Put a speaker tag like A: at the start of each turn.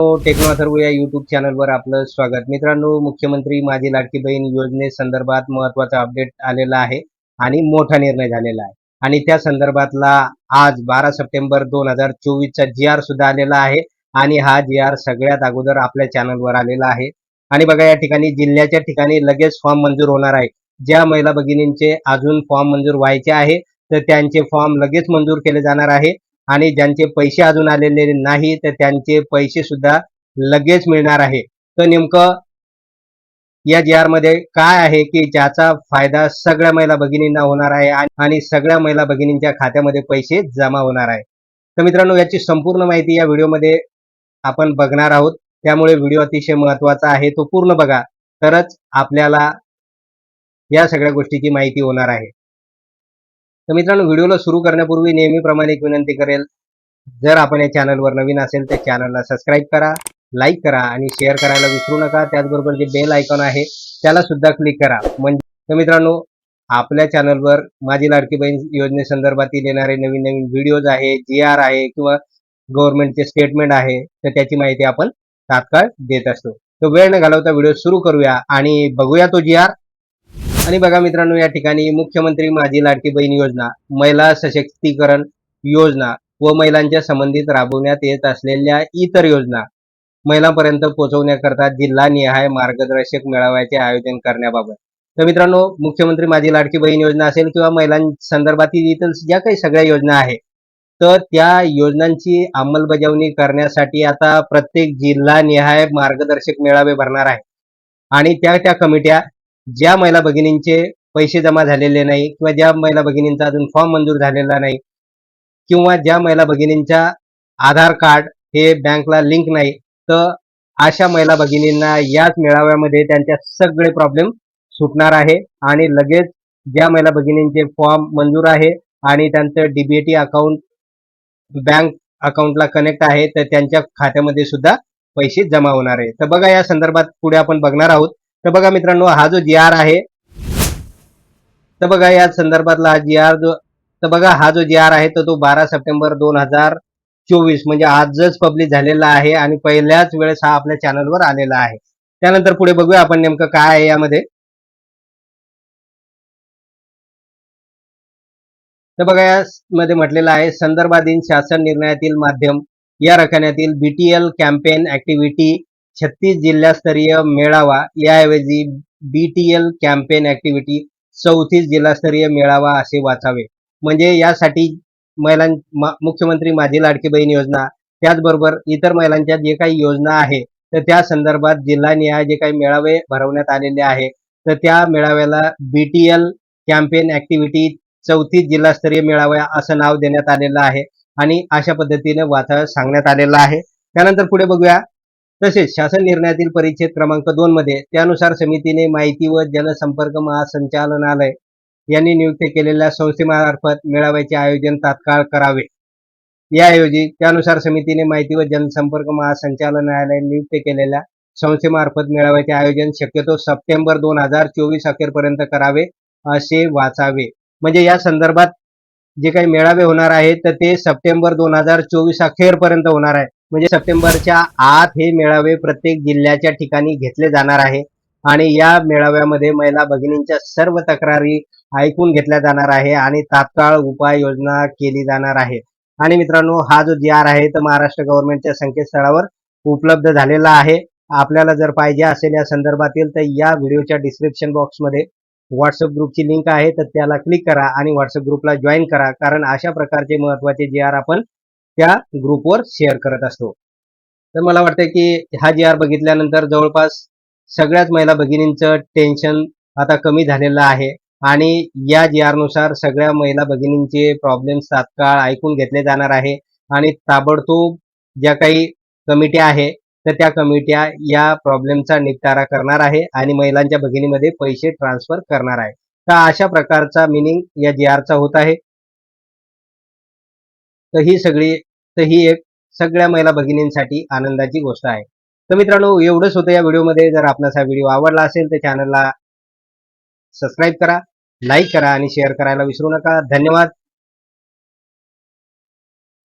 A: टेक्नॉथर्व या युट्यूब चॅनलवर आपलं स्वागत. मित्रांनो मुख्यमंत्री माझी लाडकी बहीण योजनेसंदर्भात महत्त्वाचा अपडेट आलेला आहे आणि मोठा निर्णय झालेला आहे. आणि त्या संदर्भातला आज बारा सप्टेंबर दोन हजार चोवीसचा जी आर सुद्धा आलेला आहे आणि हा जी आर सगळ्यात अगोदर आपल्या चॅनलवर आलेला आहे. आणि बघा या ठिकाणी जिल्ह्याच्या ठिकाणी लगेच फॉर्म मंजूर होणार आहे. ज्या महिला भगिनींचे अजून फॉर्म मंजूर व्हायचे आहे तर त्यांचे फॉर्म लगेच मंजूर केले जाणार आहे. आणि ज्यांचे पैसे अजून आलेले नाही तर त्यांचे पैसे सुद्धा लगेच मिळणार आहे. तर नेमकं या जी आरमध्ये काय आहे की ज्याचा फायदा सगळ्या महिला भगिनींना होणार आहे आणि- आणि सगळ्या महिला भगिनींच्या खात्यामध्ये पैसे जमा होणार आहे. तर मित्रांनो याची संपूर्ण माहिती या व्हिडिओमध्ये आपण बघणार आहोत. त्यामुळे व्हिडिओ अतिशय महत्त्वाचा आहे तो पूर्ण बघा. तरच आपल्याला या सगळ्या गोष्टीची माहिती होणार आहे. तर मित्रांनो व्हिडिओला सुरू करण्यापूर्वी नेहमीप्रमाणे एक विनंती करेल. जर आपण या चॅनलवर नवीन असेल तर चॅनलला सबस्क्राईब करा लाईक करा आणि शेअर करायला विसरू नका. त्याचबरोबर जे बेल आयकॉन आहे त्याला सुद्धा क्लिक करा. म्हणजे तर मित्रांनो आपल्या चॅनलवर माझी लाडकी बहीण योजनेसंदर्भातील येणारे नवीन नवीन व्हिडिओज आहे जी आर आहे किंवा गव्हर्नमेंटचे स्टेटमेंट आहे तर त्याची माहिती आपण तात्काळ देत असतो. तो वेळ न घालवता व्हिडिओ सुरू करूया आणि बघूया तो जी आर. आणि बघा मित्रांनो या ठिकाणी मुख्यमंत्री माझी लाडकी बहीण योजना महिला सशक्तीकरण योजना व महिलांच्या संबंधित राबवण्यात येत असलेल्या इतर योजना महिलांपर्यंत पोहोचवण्याकरता जिल्हा निहाय मार्गदर्शक मेळाव्याचे आयोजन करण्याबाबत. तर मित्रांनो मुख्यमंत्री माझी लाडकी बहीण योजना असेल किंवा महिलांसंदर्भातील इतर ज्या काही सगळ्या योजना आहेत तर त्या योजनांची अंमलबजावणी करण्यासाठी आता प्रत्येक जिल्हा निहाय मार्गदर्शक मेळावे भरणार आहे. आणि त्या त्या कमिट्या ज्या महिला भगिनींचे पैसे जमा झालेले नाही किंवा ज्या महिला भगिनींचा अजून फॉर्म मंजूर झालेला नाही किंवा ज्या महिला भगिनींच्या आधार कार्ड हे बँकला लिंक नाही तर अशा महिला भगिनींना याच मेळाव्यामध्ये त्यांच्या सगळे प्रॉब्लेम सुटणार आहे आणि लगेच ज्या महिला भगिनींचे फॉर्म मंजूर आहे आणि त्यांचं डीबीटी अकाउंट बँक अकाउंटला कनेक्ट आहे तर त्यांच्या खात्यामध्ये सुद्धा पैसे जमा होणार आहे. तर बघा या संदर्भात पुढे आपण बघणार आहोत. तर बघा मित्रांनो हा जो जी आर आहे तर बघा या संदर्भातला हा जी आर जो तर बघा हा जो जी आर आहे तर तो बारा सप्टेंबर दोन हजार चोवीस म्हणजे आजच पब्लिश झालेला आहे आणि पहिल्याच वेळेस हा आपल्या चॅनलवर आलेला आहे. त्यानंतर पुढे बघूया आपण नेमकं काय आहे यामध्ये. तर बघा यामध्ये म्हटलेलं आहे संदर्भाधीन शासन निर्णयातील माध्यम या रखान्यातील बीटीएल कॅम्पेन ऍक्टिव्हिटी छत्तीस जिल्हास्तरीय मेळावा. याऐवजी बीटीएल कॅम्पेन ऍक्टिव्हिटी चौतीस जिल्हास्तरीय मेळावा असे वाचावे. म्हणजे यासाठी महिलां मुख्यमंत्री माझी लाडकी बहीण योजना त्याचबरोबर इतर महिलांच्या जे काही योजना आहे तर त्या संदर्भात जिल्हा निहाय जे काही मेळावे भरवण्यात आलेले आहे तर त्या मेळाव्याला बीटीएल कॅम्पेन ऍक्टिव्हिटी चौतीस जिल्हास्तरीय मेळावा असं नाव देण्यात आलेलं आहे आणि अशा पद्धतीने वाचा सांगण्यात आलेलं आहे. त्यानंतर पुढे बघूया. तसेच शासन निर्णयातील परिच्छेद क्रमांक दोन मध्ये त्यानुसार समितीने माहिती व जनसंपर्क महासंचालनालय यांनी नियुक्त केलेल्या संस्थेमार्फत मेळाव्याचे आयोजन तात्काळ करावे. याऐवजी त्यानुसार समितीने माहिती व जनसंपर्क महासंचालनालय नियुक्त केलेल्या संस्थेमार्फत मेळाव्याचे आयोजन शक्यतो सप्टेंबर दोन हजार चोवीस अखेरपर्यंत करावे असे वाचावे. म्हणजे या संदर्भात जे काही मेळावे होणार आहेत तर ते सप्टेंबर दोन हजार चोवीस अखेरपर्यंत होणार आहे म्हणजे सप्टेंबरच्या आत हे मेळावे प्रत्येक जिल्ह्याच्या ठिकाणी घेतले जाणार आहे. आणि या मेळाव्यामध्ये महिला भगिनींच्या सर्व तक्रारी ऐकून घेतल्या जाणार आहे आणि तात्काळ उपाययोजना केली जाणार आहे. आणि मित्रांनो हा जो जी आर आहे तर महाराष्ट्र गव्हर्नमेंटच्या संकेतस्थळावर उपलब्ध झालेला आहे. आपल्याला जर पाहिजे असेल या संदर्भातील तर या व्हिडिओच्या डिस्क्रिप्शन बॉक्समध्ये व्हॉट्सअप ग्रुपची लिंक आहे तर त्याला क्लिक करा आणि व्हॉट्सअप ग्रुपला जॉईन करा. कारण अशा प्रकारचे महत्त्वाचे जी आर आपण त्या ग्रुपवर शेअर करत असतो. तर मला वाटतं की हा जी आर बघितल्यानंतर जवळपास सगळ्याच महिला भगिनींचं टेन्शन आता कमी झालेलं आहे. आणि या जी आरनुसार सगळ्या महिला भगिनींचे प्रॉब्लेम्स तात्काळ ऐकून घेतले जाणार आहे. आणि ताबडतोब ज्या काही कमिट्या आहे तर त्या कमिट्या या प्रॉब्लेमचा निपटारा करणार आहे आणि महिलांच्या भगिनीमध्ये पैसे ट्रान्सफर करणार आहे. तर अशा प्रकारचा मिनिंग या जी आरचा होत आहे. तर ही सगळी तर ही एक सगळ्या महिला भगिनींसाठी आनंदाची गोष्ट आहे. तर मित्रांनो एवढंच होतं या व्हिडिओमध्ये. जर आपणास हा व्हिडिओ आवडला असेल तर चॅनलला सबस्क्राईब करा लाईक करा आणि शेअर करायला विसरू नका. धन्यवाद.